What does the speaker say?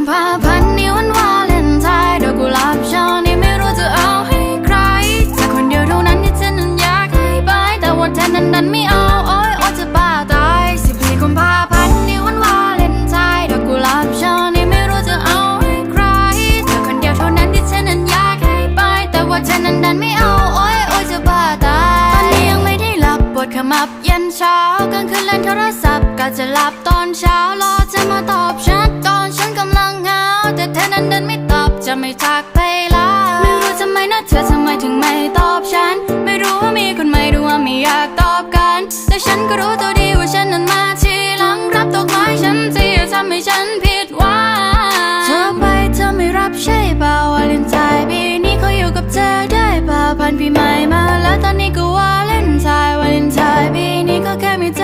กุมภาพันธ์นี้วันวาเลนไทน์ดอกกุหลาบช่อนี้ไม่รู้จะเอาให้ใครแต่คนเดียวเท่านั้นที่ฉันนั้นอยากให้ไปแต่ว่าเธอนั้นดันไม่เอาโอ้ยโอ้ยจะบ้าตายสิบสี่กุมภาพันธ์นี้วันวาเลนไทน์ดอกกุหลาบช่อนี้ไม่รู้จะเอาให้ใครแต่คนเดียวเท่านั้นที่ฉันนั้นอยากให้ไปแต่ว่าเธอนั้นดันไม่เอาโอ้ยโอ้ยจะบ้าตายตอนนี้ยังไม่ได้หลับปวดขมับเยันเช้ากลางคืนเล่นโทรศัพท์กะจะหลับตอนเช้ารอเธอมาตอ ธอนั้นเดินไม่ตอบจะไม่จากไปละไม่รู้ทำไมนะเธอทำไมถึงไม่ตอบฉัน ไม่รู้ว่ามีคนไม่รู้ว่าไม่อยากตอบกัน แต่ฉันก็รู้ตัวดีว่าฉันนั้นมาทีหลังรับตัวคล้ฉันที่ทำให้ฉันผิดหวังเธอไปเธอไม่รับใช่เปล่าวาเลนไทน์ปีนี้เขาอยู่กับเธอได้เปล่าพันปีใหม่มาแล้วตอนนี้ก็วาเลนไทน์วาเลนไทน์ปีนี้ก็แค่มีใจ